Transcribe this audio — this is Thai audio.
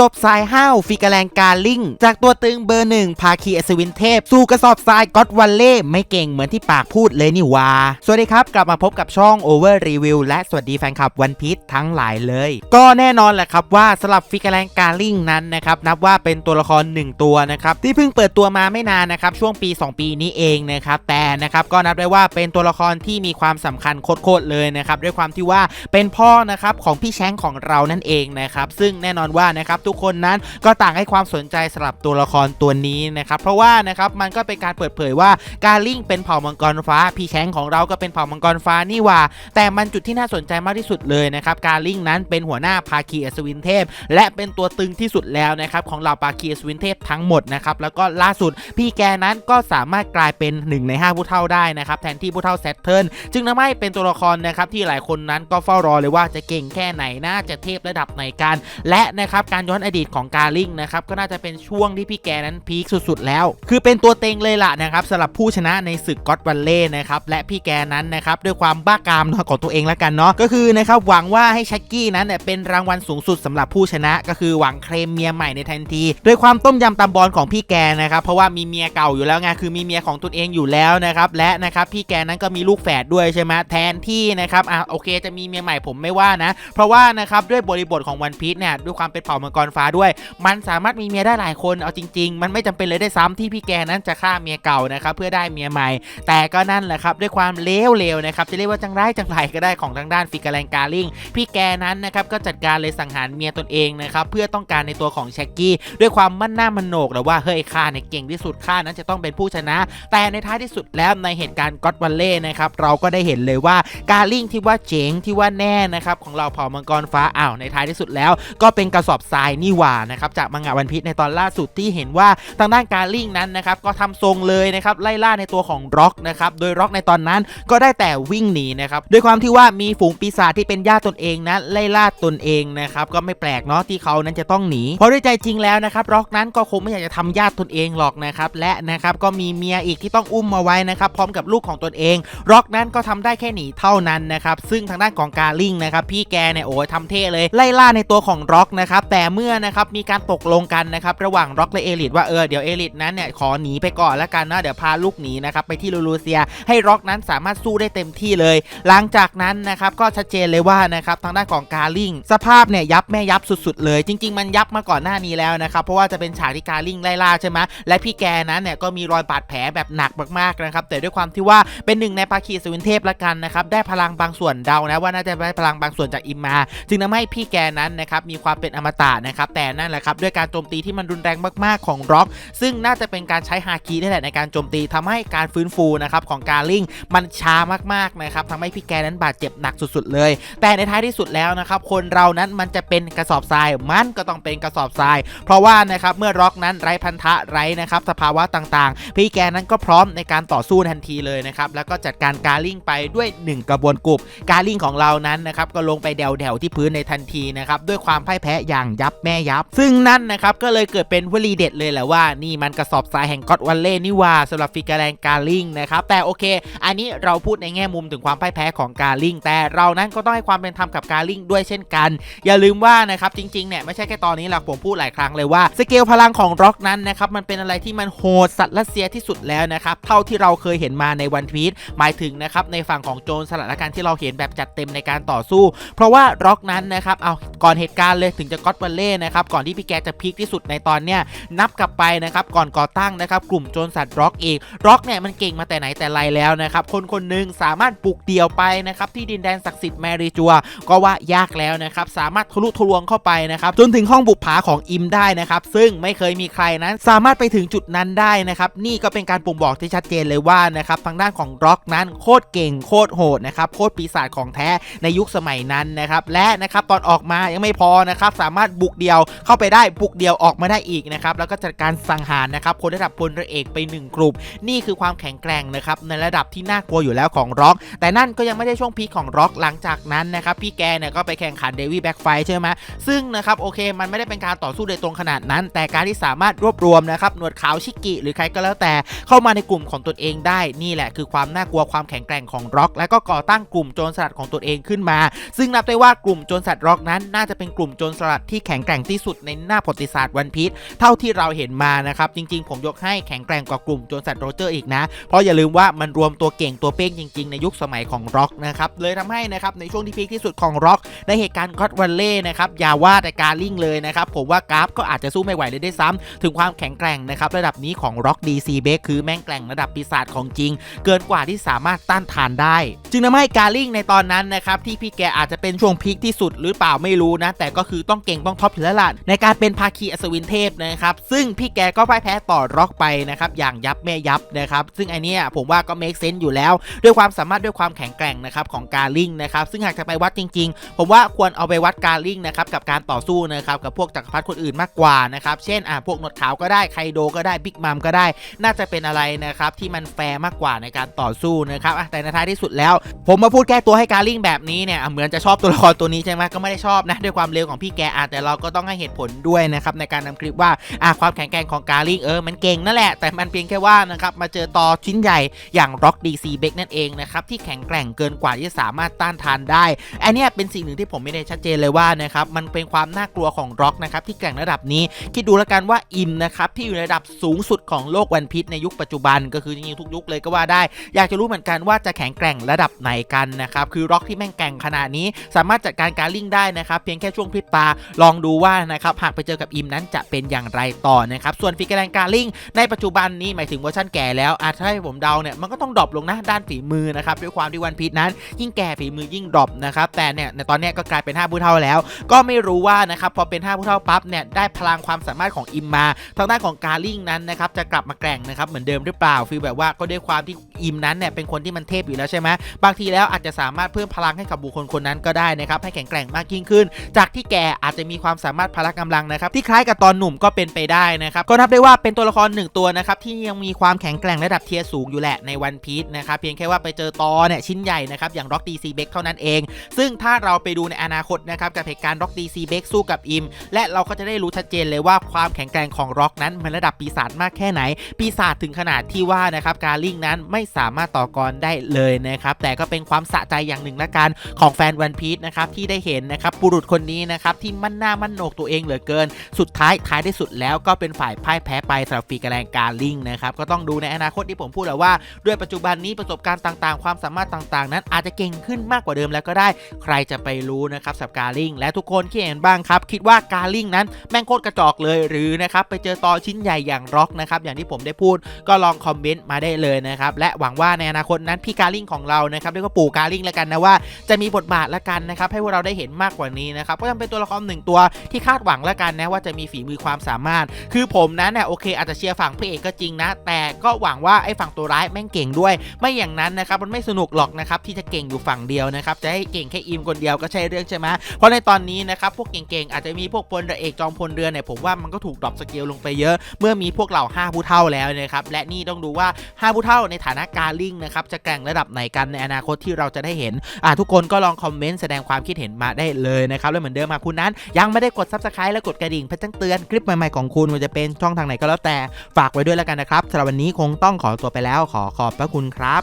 จบสายห้าวฟิกาแลงการลิงจากตัวตึงเบอร์หนึ่งพาคีอัศวินเทพ สู่กระสอบทรายก็อตวันเล่ไม่เก่งเหมือนที่ปากพูดเลยนี่วา สวัสดีครับ กลับมาพบกับช่อง Over Review และสวัสดีแฟนคลับวันพี e ทั้งหลายเลย ก็แน่นอนแหละครับว่าสลับฟิกาแลงการลิงนั้นนะครับนับว่าเป็นตัวละคร 1 ตัวนะครับที่เพิ่งเปิดตัวมาไม่นานนะครับช่วงปี 2 ปีนี้เองนะครับแต่นะครับก็นับได้ว่าเป็นตัวละครที่มีความสำคัญโคตรเลยนะครับด้วยความที่ว่าเป็นพ่อนะครับของพี่แชงของเรานั่นเองนะครับซึ่งแน่นอนว่านะครับทุกคนนั้นก็ต่างให้ความสนใจสำหรับตัวละครตัวนี้นะครับเพราะว่านะครับมันก็เป็นการเปิดเผยว่าการลิงเป็นเผ่ามังกรฟ้าพี่แชงของเราก็เป็นเผ่ามังกรฟ้านี่ว่า แต่มันจุดที่น่าสนใจมากที่สุดเลยนะครับการลิงนั้นเป็นหัวหน้าภาคีอัศวินเทพ และเป็นตัวตึงที่สุดแล้วนะครับของเหล่าภาคีอัศวินเทพทั้งหมดนะครับแล้วก็ล่าสุดพี่แกนั้นก็สามารถกลายเป็นหนึ่งในห้าผู้เฒ่าได้นะครับแทนที่ผู้เฒ่าแซตเทิร์นจึงทำให้เป็นตัวละครนะครับที่หลายคนนั้นก็เฝ้ารอเลยว่าจะเก่งแค่ไหนน่าจะเทพระดับไหนกัน และนะครับการย้อนอดีตของกาลิงนะครับก็น่าจะเป็นช่วงที่พี่แกนั้นพีคสุดๆแล้ว คือเป็นตัวเต็งเลยล่ะนะครับสำหรับผู้ชนะในศึกก็อตวันเล่นะครับและพี่แกนั้นนะครับด้วยความบ้ากามของตัวเองแล้วกันเนาะก็คือนะครับหวังว่าให้ชักกี้นั้นเนี่ยเป็นรางวัลสูงสุดสำหรับผู้ชนะ ก็คือหวังเคลมเมียใหม่ในทันทีด้วยความต้มยำตำบอลของพี่แกนะครับเพราะว่ามีเมียเก่าอยู่แล้วไงคือมีเมียของตนเองอยู่แล้วนะครับและนะครับพี่แกนั้นก็มีลูกแฝดด้วยใช่ไหมแทนที่นะครับอะโอเคจะมีเมียใหม่ผมไม่ว่านะ เพราะว่านะครับด้วยบริบทของวันพีชเนี่ยด้วยความเป็นเผ่ามังกรฟ้าด้วย มันสามารถมีเมียได้หลายคนเอาจริง ๆ มันไม่จำเป็นเลยได้ซ้ำที่พี่แกนั้นจะฆ่าเมียเก่านะครับเพื่อได้เมียใหม่ แต่ก็นั่นแหละครับด้วยความเลวๆนะครับจะเรียกว่าจังไรจังไรก็ได้ของทางด้านฟิกาแลงการลิงพี่แกนั้นนะครับก็จัดการเลยสังหารเมียตนเองนะครับเพื่อต้องการในตัวของแช็กกี้ด้วยความมั่นหน้ามันโหนกหรือว่าเฮ้ยข้าเนี่ยเก่งที่สุดข้านั้นจะต้องเป็นผู้ชนะ แต่ในท้ายที่สุดแล้วในเหตุการณ์ก็อตวันเล่นะครับเราก็ได้เห็นเลยว่าการลิงที่ว่าเจ๋งที่ว่าแน่นะครับของเราเผ่ามังกรฟ้าอ้าวในท้ายที่สุดแล้ว ก็เป็นกระสอบทรายนี่หว่านะครับจากมังงะวันพีชในตอนล่าสุดที่เห็นว่าทางด้านการลิงนั้นนะครับก็ทำทรงเลยนะครับไล่ล่าในตัวของร็อกนะครับโดยร็อกในตอนนั้นก็ได้แต่วิ่งหนีนะครับด้วยความที่ว่ามีฝูงปีศาจที่เป็นญาติตนเองนั้นไล่ล่าตนเองนะครับก็ไม่แปลกเนาะที่เขานั้นจะต้องหนีเพราะด้วยใจจริงแล้วนะครับร็อกนั้นก็คงไม่อยากจะทำญาติตนเองหรอกนะครับและนะครับก็มีเมียอีกที่ต้องอุ้มมาไว้นะครับพร้อมกับลูกของตนเอง ร็อกนั้นก็ทำได้แค่หนีเท่านั้นนะครับซึ่งทางด้านของการลิงนะครับพี่แกเนี่ยโอ้ยทำเท่เลยไล่ล่าในตัวของร็อกนะครับแต่เมื่อนะครับมีการตกลงกันนะครับระหว่างร็อกและเอลิทว่าเออเดี๋ยวเอลิทนั้นเนี่ยขอหนีไปก่อนแล้วกันนะเดี๋ยวพาลูกหนีนะครับไปที่ลูลูเซีย ให้ร็อกนั้นสามารถสู้ได้เต็มที่เลย หลังจากนั้นนะครับก็ชัดเจนเลยว่านะครับทางด้านของกาลิงสภาพเนี่ยยับแม่ยับสุดๆ เลย จริง ๆ มันยับมาก่อนหน้านี้แล้วนะครับเพราะว่าจะเป็นฉากที่กาลิงไล่ล่าใช่ไหมและพี่แกนั้นเนี่ยก็มีรอยบาดแผลแบบหนักมากๆนะครับแต่ด้วยความที่ว่าเป็นหนึ่งในภาคีสวินเทพละกันนะครับได้พลังบางส่วนเดานะว่าน่าจะได้พลังบางส่วนจากอิมมา จึงทำให้พี่แกนั้นนะครับมีความเป็นอมตะนะครับแต่นั่นแหละครับด้วยการโจมตีที่มันรุนแรงมากๆของร็อก ซึ่งน่าจะเป็นการใช้ฮาคินี่แหละในการโจมตีทำให้การฟื้นฟูนะครับของการลิงมันช้ามากๆนะครับทำให้พี่แกนั้นบาดเจ็บหนักสุดๆเลย แต่ในท้ายที่สุดแล้วนะครับคนเรานั้นมันจะเป็นกระสอบทรายมันก็ต้องเป็นกระสอบทราย เพราะว่านะครับเมื่อร็อกนั้นไร้พันธะไร้นะครับสภาวะต่างๆ พี่แกนั้นก็พร้อมในการต่อสู้ทันทีเลยนะครับแล้วก็จัดการการลิงไปด้วย 1 กระบวนกรุบการลิงของเรานั้นนะครับก็ลงไปเดวๆที่พื้นในทันทีนะครับด้วยความพ่ายแพ้อย่างยับแม่ยับ ซึ่งนั่นนะครับก็เลยเกิดเป็นวลีเด็ดเลยแหละว่านี่มันกระสอบทรายแห่งก็อตวันเล่นี่ว่าสำหรับฟิกาแลงการลิงนะครับแต่โอเค อันนี้เราพูดในแง่มุมถึงความพ่ายแพ้ของการลิงแต่เรานั้นก็ต้องให้ความเป็นธรรมกับการลิงด้วยเช่นกัน อย่าลืมว่านะครับจริงๆเนี่ยไม่ใช่แค่ตอนนี้หรอกผมพูดหลายครั้งเลยว่าสเกลพลังของร็อกนั้นนะครับมันเป็นอะไรที่มันโหดสัตว์รัสเซียที่สุดแล้วนะครับเท่าที่เราเคยเห็นมาในวันพีชหมายถึงนะครับในฝั่งของโจรสลัดและการที่เราเห็นแบบจัดเต็มในการต่อสู้ เพราะว่าร็อกนั้นนะครับเอาก่อนเหตุการณ์เลยถึงจะก็อตวันเล่นะครับก่อนที่พี่แกจะพีคที่สุดในตอนเนี้ยนับกลับไปนะครับก่อนก่อตั้งนะครับกลุ่มโจรสัตว์ร็อกเองร็อกเนี่ยมันเก่งมาแต่ไหนแต่ไรแล้วนะครับคนคนหนึ่งสามารถปลุกเดี่ยวไปนะครับที่ดินแดนศักดิ์สิทธิ์แมริจัว ก็ว่ายากแล้วนะครับสามารถทะลุทะลวงเข้าไปนะครับจนถึงห้องบุปผาของอิมได้นะครับซึ่งไม่เคยมีใครนั้นสามารถไปถึงจุดนั้นได้นะครับนี่ก็เป็นการปุ่มบอกที่ชัดเจนเลยว่านะครับทางด้านของร็อกนั้นโคตรเก่งโคตรโหดนะครับโคตรปีศาจของแท้ในยุคสมัยนั้นนะครับและนะครับตอนออกมายังไม่พอนะครับสามารถบุกเดียวเข้าไปได้บุกเดียวออกมาได้อีกนะครับแล้วก็จัดการสังหารนะครับคนระดับพลเรือเอกไปหนึ่งกลุ่ม นี่คือความแข็งแกร่งนะครับในระดับที่น่ากลัวอยู่แล้วของร็อก แต่นั่นก็ยังไม่ได้ช่วงพีคของร็อกหลังจากนั้นนะครับพี่แกเนี่ยก็ไปแข่งขันเดวี่แบ็กไฟใช่ไหมซึ่งนะครับโอเคมันไม่ได้เป็นการต่อสู้โดยตรงขนาดนั้น แต่การที่สามารถรวบรวมนะครับหนวดขาวชิกิหรือใครก็แล้วแต่เข้ามาในกลุ่มของตนเองได้นี่แหละคือความน่ากลัวความแข็งแกร่งของร็อก และก็ก่อตั้งกลุ่มโจรสลัดของตนเองขึ้นมา ซึ่งนับได้ว่ากลุ่มโจรสลัดร็อกนั้น น่าจะเป็นกลุ่มโจรสลัดที่แข็งแกร่งที่สุดในหน้าประวัติศาสตร์วันพีชเท่าที่เราเห็นมานะครับ จริง ๆ ผมยกให้แข็งแกร่งกว่ากลุ่มโจนสัตว์โรเจอร์อีกนะ เพราะอย่าลืมว่ามันรวมตัวเก่งตัวเป้งจริง ๆ ในยุคสมัยของร็อกนะครับ เลยทำให้นะครับในช่วงที่พีคที่สุดของร็อกในเหตุการณ์ก็อดวันเล่นะครับอย่าว่าแต่การลิงเลยนะครับผมว่ากราฟก็อาจจะสู้ไม่ไหวเลยได้ซ้ำถึงความแข็งแกร่งนะครับระดับนี้ของร็อกดีซีเบคคือแม่งแกร่งระดับปีศาจของจริง เกินกว่าที่สามารถต้านทานได้ จึงทำให้การลิงในตอนนั้นนะครับที่พี่แกอาจจะเป็นช่วงพีคที่สุดหรือเปล่าไม่รู้นะแต่ก็คือต้องเก่งต้องท็อปอยู่แล้วล่ะในการเป็นภาคีอัศวินเทพนะครับซึ่งพี่แกก็พ่ายแพ้ต่อร็อกไปนะครับอย่างยับแม่ยับนะครับซึ่งไอเนี้ยผมว่าก็เมคเซนต์อยู่แล้ว ด้วยความสามารถด้วยความแข็งแกร่งนะครับของการลิงนะครับซึ่งหากจะไปวัดจริง ๆ ผมว่าควรเอาไปวัดการลิงนะครับกับการต่อสู้นะครับกับพวกจักรพรรดิคนอื่นมากกว่านะครับเช่นอะพวกนดขาวก็ได้ไคโดก็ได้บิ๊กมัมก็ได้ น่าจะเป็นอะไรนะครับที่มันแฟร์มากกว่าในการต่อสู้นะครับแต่ในท้ายที่สุดแล้ว ผมมาพูดแก้ตัวให้การลิงแบบนี้เนี่ยเหมือนจะชอบตัวละครตัวนี้ใช่ไหมก็ไม่ได้ชอบนะด้วยความเร็วของพี่แกอะแต่เราก็ต้องให้เหตุผลด้วยนะครับในการนำคลิปว่าอะความแข็งแกร่งของการลิงเออมันเก่งนั่นแหละ แต่มันเพียงแค่ว่านะครับมาเจอต่อชิ้นใหญ่อย่าง Rock DC b e k นั่นเองนะครับที่แข็งแกร่งเกินกว่าที่จะสามารถต้านทานได้อันเนี้ยเป็นสิ่งหนึ่งที่ผมไม่ได้ชัดเจนเลยว่านะครับมันเป็นความน่ากลัวของร็อกนะครับที่แกร่งระดับนี้คิดดูแล้วกันว่าอิมนะครับที่อยู่ในระดับสูงสุดของโลกวันพีชในยุคปัจจุบัน ก็คือจริงๆทุกยุคเลยก็ว่าได้ อยากจะรู้เหมือนกันว่าจะแข็งแกร่งระดับไหนกันนะครับคือร็อกที่แม่งแกร่งขนาดนี้ สามารถจัดการการลิงได้นะครับเพียงแค่ช่วงพริบตาลองดูว่านะครับหากไปเจอกับอิมนั้นจะเป็นอย่างไรต่อนะครับส่วนฟิกเกอร์แรงการลิงในปัจจุบันนี้หมายถึงเวอร์ชันแก่แล้วอาจจะให้ผมเดาเนี่ยมันก็ต้องดรอปลงนะด้านฝีมือนะครับด้วยความที่วันพีชนั้น ยิ่งแก่ฝีมือยิ่งดรอปนะครับแต่เนี่ยในตอนนี้ก็กลายเป็น5ผู้เท่าแล้ว ก็ไม่รู้ว่านะครับพอเป็น5ผู้เท่าปั๊บเนี่ยได้พลังความสามารถของอิมมา ทางด้านของการลิงนั้นนะครับจะกลับมาแกร่งนะครับเหมือนเดิมหรือเปล่าฟีลแบบว่าก็ด้วยความที่อิมนั้นเนี่ยเป็นคนที่มันเทพอยู่แล้วใช่ไหมบางทีแล้วอาจจะสามารถเพิ่มพลังให้กับบุคคลคนนั้นก็ได้นะครับให้แข็งแกร่งมากยิ่งขึ้น จากที่แกอาจจะมีความสามารถพละกำลังนะครับที่คล้ายกับตอนหนุ่มก็เป็นไปได้นะครับก็นับได้ว่าเป็นตัวละครหนึ่งตัวนะครับที่ยังมีความแข็งแกร่งระดับเทียร์สูงอยู่แหละในวันพีชนะครับเพียงแค่ว่าไปเจอตอเนี่ยชิ้นใหญ่นะครับอย่าง Rock DC b e k เท่านั้นเอง ซึ่งถ้าเราไปดูในอนาคตนะครับกับเหตุการณ์ Rock DC b e k สู้กับอิม และเราก็จะได้รู้ชัดเจนเลยว่าความแข็งแกร่งของ Rock นั้นมันระดับปีศาจมากแค่ไหน ปีศาจถึงขนาดที่ว่านะครับการลิงนั้นไม่สามารถต่อกรได้เลยนะครับ แต่ก็เป็นความสะใจอย่างหนึ่งละกันของแฟนวันพีชนะครับที่ได้เห็นนะครับบุรุษคนนี้นะครับที่มั่นหน้ามั่นโหนกตัวเองเหลือเกิน สุดท้ายท้ายที่สุดแล้วก็เป็นฝ่ายพ่ายแพ้ไปสำหรับฟีกแรงการลิงนะครับก็ต้องดูในอนาคตที่ผมพูดแล้วว่า ด้วยปัจจุบันนี้ประสบการณ์ต่างๆ ความสามารถต่างๆ นั้นอาจจะเก่งขึ้นมากกว่าเดิมแล้วก็ได้ ใครจะไปรู้นะครับสำหรับการลิงและทุกคนคิดเห็นบ้างครับ คิดว่าการลิงนั้นแม่งโคตรกระจอกเลยหรือนะครับไปเจอตอชิ้นใหญ่อย่างร็อกนะครับอย่างที่ผมได้พูดก็ลองคอมเมนต์มาได้เลยนะครับและหวังว่าในอนาคตนั้นพี่การลิงของเรานะครับเรียกว่าปู่การลิงแล้วกันนะว่าจะมีบทบาทละกันนะครับให้พวกเราได้เห็นมากกว่านี้นะครับก็ยังเป็นตัวละครหนึ่งตัวที่คาดหวังละกันนะว่าจะมีฝีมือความสามารถ คือผมนั้นเนี่ยโอเค อาจจะเชียร์ฝั่งพระเอกก็จริงนะ แต่ก็หวังว่าไอ้ฝั่งตัวร้ายแม่งเก่งด้วย ไม่อย่างนั้นนะครับมันไม่สนุกหรอกนะครับที่จะเก่งอยู่ฝั่งเดียวนะครับจะให้เก่งแค่อิมคนเดียวก็ใช่เรื่องใช่ไหมเพราะในตอนนี้นะครับพวกเก่งๆอาจจะมีพวกพลเรือเอกจอมพลเรือเนี่ยผมว่ามันก็ถูกดรอปสเกลลงไปเยอะ เมื่อมีพวกเหล่า5ผู้เท่าแล้วนะครับและนี่ต้องดูว่า5ผู้เท่าในฐานะกาลิงนะครับจะแกร่งระดับไหนกันในอนาคตที่เราจะได้เห็นอ่าทุกคนก็ลองคอมเมนต์แสดงความคิดเห็นมาได้เลยนะครับแล้วเหมือนเดิมมาคุณนั้น ยังไม่ได้กด subscribe และกดกระดิ่งเพื่อแจ้งเตือนคลิปใหม่ๆของคุณว่าจะเป็นช่องทางไหนก็แล้วแต่ฝากไว้ด้วยแล้วกันนะครับสำหรับวันนี้คงต้องขอตัวไปแล้วขอขอบพระคุณครับ